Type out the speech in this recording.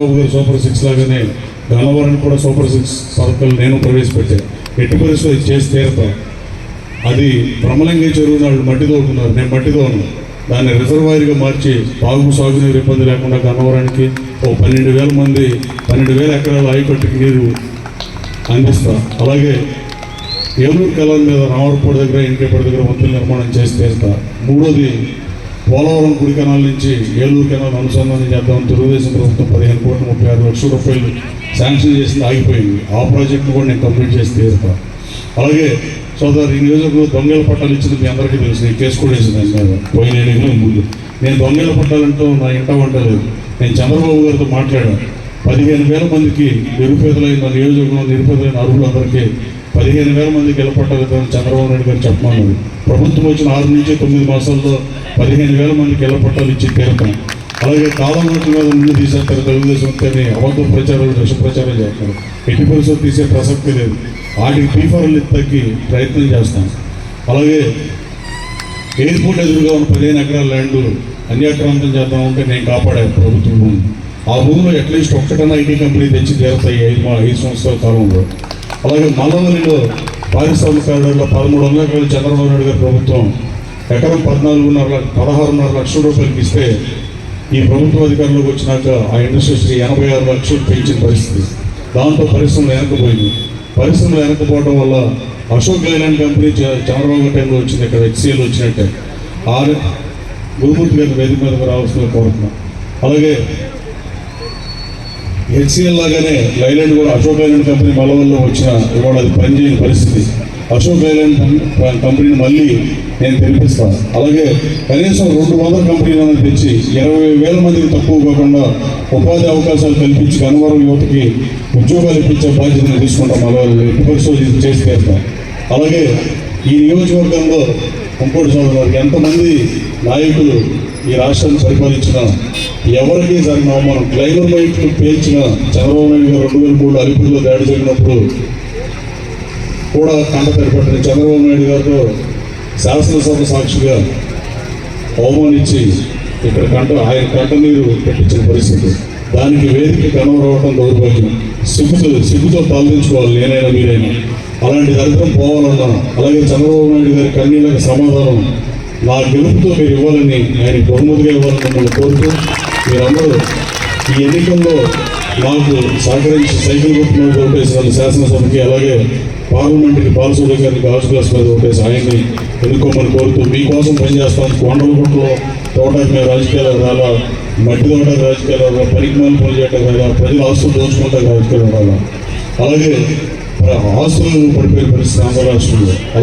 Super six లాగానే గన్నవరం కూడా super six పథకాలు నేను ప్రవేశపెట్టాను. ఎట్టి పరిస్థితి ఇది చేసి తీరుతా. అది బ్రహ్మలింగే చెరువు వాళ్ళు మట్టి తోడుతున్నారు నేను మట్టి తోను దాన్ని రిజర్వాయర్గా మార్చి తాగు సాగునీరు ఇబ్బంది లేకుండా గన్నవరానికి ఓ పన్నెండు వేల మంది పన్నెండు వేల ఎకరాల ఆయకట్టుకి నీరు అందిస్తా. అలాగే ఏలూరు కళల మీద రామరపూడి దగ్గర ఇంకేపడి దగ్గర వంతుల నిర్మాణం చేసి తీరుతా. మూడోది పోలవరం కుడి కెనాల్ నుంచి ఏలూరు కెనాల్ అనుసంధానం చేద్దాం తెలుగుదేశం ప్రభుత్వం పదిహేను కోట్ల ముప్పై ఆరు లక్షల రూపాయలు శాంక్షన్ చేసింది ఆగిపోయింది. ఆ ప్రాజెక్టును కూడా నేను కంప్లీట్ చేసి తీరుతా. అలాగే సోదరు ఈ నియోజకవర్గంలో దొంగల పట్టాలు ఇచ్చింది మీ అందరికీ తెలుసు. నేను కేసు కూడా వేసింది దాని మీద. పోయిన ముందు. నేను దొంగల పట్టాలంటూ నా ఇంట వంటలేదు నేను చంద్రబాబు గారితో మాట్లాడాను. పదిహేను వేల మందికి నిరుపేదలైన నా నియోజకవర్గంలో నిరుపేదలైన అర్హులందరికీ పదిహేను వేల మందికి ఎలా చంద్రబాబు నాయుడు గారు చెప్పమన్నది ప్రభుత్వం వచ్చిన ఆరు నుంచి తొమ్మిది మాసాల్లో పదిహేను వేల మందికి ఎలా ఇచ్చి తీరుతాం అలాగే కాలమూటి మీద ముందు తీసేస్తారు తెలుగుదేశం అని అబద్ధ ప్రచారాలు విష ప్రచారం చేస్తారు. ఎట్టి పరిస్థితులు తీసే ప్రసక్తి లేదు. వాటికి పీఫర్లు తగ్గి ప్రయత్నం చేస్తాం. అలాగే ఎయిర్పోర్ట్ ఎదురుగా ఉన్న పదిహేను ఎకరాల ల్యాండ్ అన్యాక్రాంతం చేద్దామంటే నేను కాపాడాను ప్రభుత్వం భూమి ఆ భూమిలో అట్లీస్ట్ ఒక్కటన్నా ఐటీ కంపెనీ తెచ్చి తీరుతాయి ఐదు మా ఐదు సంవత్సరాల కాలంలో. అలాగే మల్లవల్లిలో పారిశ్రామిక కారిడార్లో పదమూడు వందల ఎకరాలు చంద్రబాబు నాయుడు గారి ప్రభుత్వం ఎకరం పద్నాలుగున్నర పదహారున్నర లక్షల రూపాయలకి ఇస్తే ఈ ప్రభుత్వ అధికారంలోకి వచ్చినాక ఆ ఇండస్ట్రీస్కి ఎనభై ఆరు లక్షలు పెంచిన పరిస్థితి. దాంతో పరిశ్రమలు వెనకపోయింది పరిశ్రమలు వెనకపోవడం వల్ల అశోక్ లైలాండ్ కంపెనీ చంద్రబాబు టైంలో వచ్చింది ఇక్కడ హెచ్సిఎల్ వచ్చినట్టే. ఆర్ గురుమూర్తి గారి వేదిక మీద రావాల్సిన కోరుతున్నాం. అలాగే హెచ్సిఎల్ లాగానే లైలాండ్ కూడా అశోక్ లైలాండ్ కంపెనీ మలవల్లో వచ్చిన ఇవాళ అది పనిచేయని పరిస్థితి. అశోక్ లైలాండ్ కంపెనీని మళ్ళీ నేను తెరిపిస్తాను. అలాగే కనీసం రెండు వందల కంపెనీలను తెచ్చి ఇరవై వేల మందికి తక్కువ కాకుండా ఉపాధి అవకాశాలు కల్పించి కనుమరం యువతకి ఉద్యోగాలు ఇప్పించే బాధ్యతను తీసుకుంటాం మలవాళ్ళు ఎట్టి చేసి తీస్తాం అలాగే ఈ నియోజకవర్గంలో ఇంకోటి సోదరులకు ఎంతమంది నాయకులు ఈ రాష్ట్రాన్ని పరిపాలించిన ఎవరికి జరిగిన అవమానం క్లైమర్ మైట్లు పేర్చిన చంద్రబాబు నాయుడు గారు రెండు వేల మూడు అలిపిరిలో దాడి జరిగినప్పుడు కూడా కంట తెరపట్టిన చంద్రబాబు నాయుడు గారితో శాసనసభ సాక్షిగా అవమానించి ఇక్కడ కంట ఆయన కంట నీరు పెట్టించిన పరిస్థితి. దానికి వేదిక కనవరవటం దౌర్భాగ్యం. సిగ్గుతో సిగ్గుతో పాలించుకోవాలి నేనైనా మీరైనా. అలాంటి దరిద్రం పోవాలన్నా అలాగే చంద్రబాబు నాయుడు గారి కన్నీళ్ళకి సమాధానం నా గెలుపుతో మీరు ఇవ్వాలని ఆయన బహుమతిగా ఇవ్వాలని మిమ్మల్ని కోరుతూ మీరందరూ ఈ ఎన్నికల్లో మాకు సహకరించి సైకిల్ గుర్తు మీద ఓటేసిన శాసనసభకి అలాగే పార్లమెంట్కి బాలసూరి గారికి హౌస్ క్లాస్ మీద ఓటేసి ఆయన్ని ఎన్నుకోమని కోరుతూ మీకోసం పనిచేస్తాం. కొండలగుట్లో తోటకి మీద రాజకీయాలు రాలా మట్టి తోట రాజకీయాలు రాలా పరిజ్ఞానం మాలి పనులు చేయటం రాలా ప్రజల ఆస్తులు దోచుకుంటా రాజకీయాలు రాలా. అలాగే ఆస్తులు పడిపోయే పరిస్థితి ఆంధ్ర రాష్ట్రంలో.